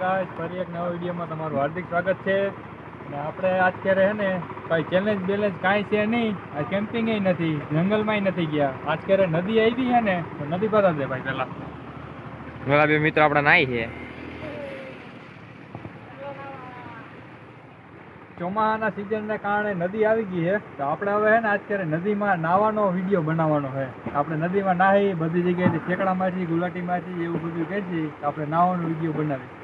Guys ફરી એક નવા વિડીયોમાં તમારું હાર્દિક સ્વાગત છે. અને આપણે અત્યારે હે ને કઈ ચેલેન્જ બેલેન્જ કાંઈ છે નહીં. આ કેમ્પિંગ નથી જંગલમાંય નથી ગયા. અત્યારે નદી આવી છે ને તો નદી પર છે ભાઈ પેલા પેલા બે મિત્રો આપણા નાઈ છે. ચોમાસાના સિઝનને કારણે નદી આવી ગઈ છે તો આપણે હવે હે ને અત્યારે નદીમાં નાવાનો વીડિયો બનાવવાનો છે આપણે નદીમાં નાહી બધી જગ્યાએથી ઠેકડામાંથી ગુલાટીમાંથી એવું બધું કહે છે આપણે નાવાનો વીડિયો બનાવી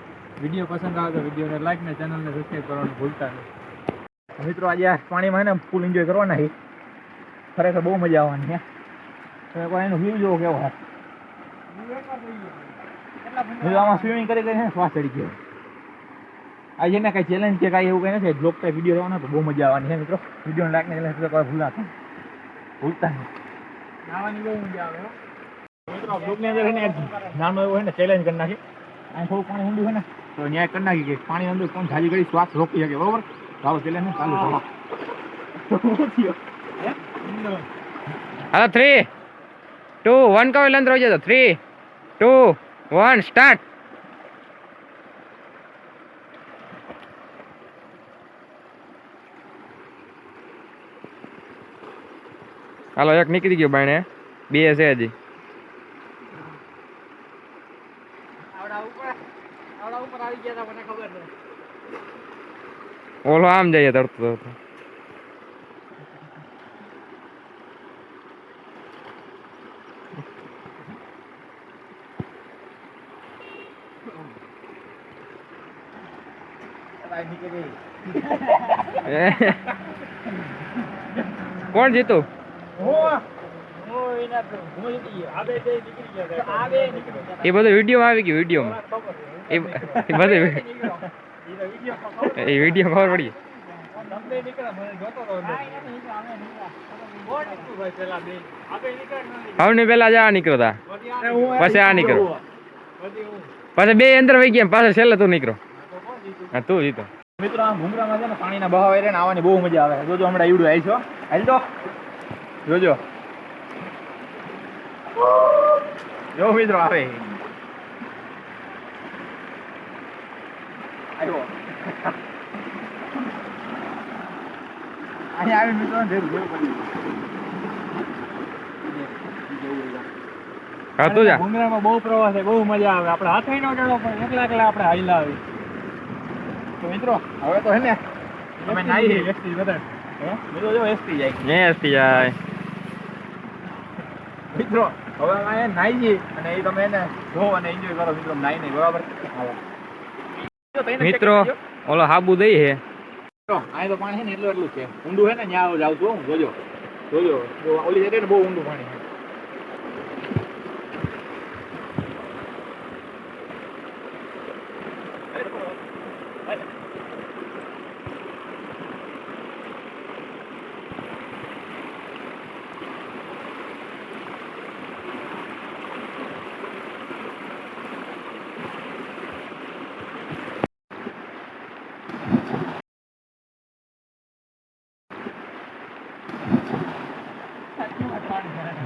વીડિયો પસંદ આવે તો વિડીયોને લાઈક ને ચેનલને સબસ્ક્રાઈબ કરવાનું ભૂલતા નહીં. મિત્રો આજે આ પાણીમાં હે ને ફૂલ એન્જોય કરવાના છે ખરેખર બહુ મજા આવવાની છે. તમે કોઈ એનો વ્યૂ જોવો કેવો છે? આમાં સ્વિમિંગ કરી કરીને શ્વાસ ચડી ગયો. આજે ને કઈ ચેલેન્જ કે કાંઈ એવું કંઈ નથી. બ્લોક ટાઈપ વીડિયો રહેવાનો તો બહુ મજા આવવાની છે મિત્રો. વીડિયો લાઈક ને ચેલેન્જ કોઈ ભૂલાતા ભૂલતા નહીં. નાવાની બહુ મજા આવે મિત્રો અંદર છે ને નાનો એવો હોય ને ચેલેન્જ કરી નાખી અહીં થોડું પાણી ઊંડું હોય ને. તો ન્યાય કરી નાખી કે પાણી અંદર કોણ જાજી કરી, શ્વાસ રોકી શકે, બરોબર? તો પેલા ને ચાલુ? હાલો થ્રી ટુ વન કહો એટલે અંદર આવી જતો થ્રી ટુ વન સ્ટાર્ટ હાલો, એક નીકળી ગયો બાણે બે છે હજી. આવી ગયા હતા મને ખબર છે ઓલો આમ જઈએ તરતો તરતો ભાઈ નીકળી કોણ જીતું એ બધું વિડીયોમાં આવી ગયું વિડીયોમાં. એ બધો એ વીડિયો ખબર પડી. હવે પેલા જ આ નીકળ્યો તા પછી આ નીકળ્યો પછી બે અંદર વહી ગયા પાછળ છેલ્લે તું નીકળો. હા તું જીતો. મિત્રો આ ઘુમરામાં છે ને પાણીના બહાવ રહે ને આવવાની બહુ મજા આવે. જોજો હમણાં ઈવડું આવી છો હાલ તો જોજો. જો મિત્રો આવે. આવ્યો આવી મિત્રો જા. ઘુમરામાં બહુ પ્રવાસ છે બહુ મજા આવે. આપણે હાથ નો ચડો પણ એકલા એકલા આપણે હાઈલા આવી તો મિત્રો હવે તો હે ને તમે નાઈ એસટી બધા હે? મિત્રો જો એસટી જાય. જાય. મિત્રો હવે અહીંયા નાઈ જઈએ અને એ તમે એને જો અને એન્જોય કરો મિત્રો નાઈ નહીં બરાબર? મિત્રો ઓલો હાબુ દઈ હે. અહીં તો પાણી છે ને એટલું એટલું છે. ઊંડું છે ને ત્યાં જાવ છું હું જોજો. જોજો. ઓલી સાઈડે ને બહુ ઊંડું પાણી છે.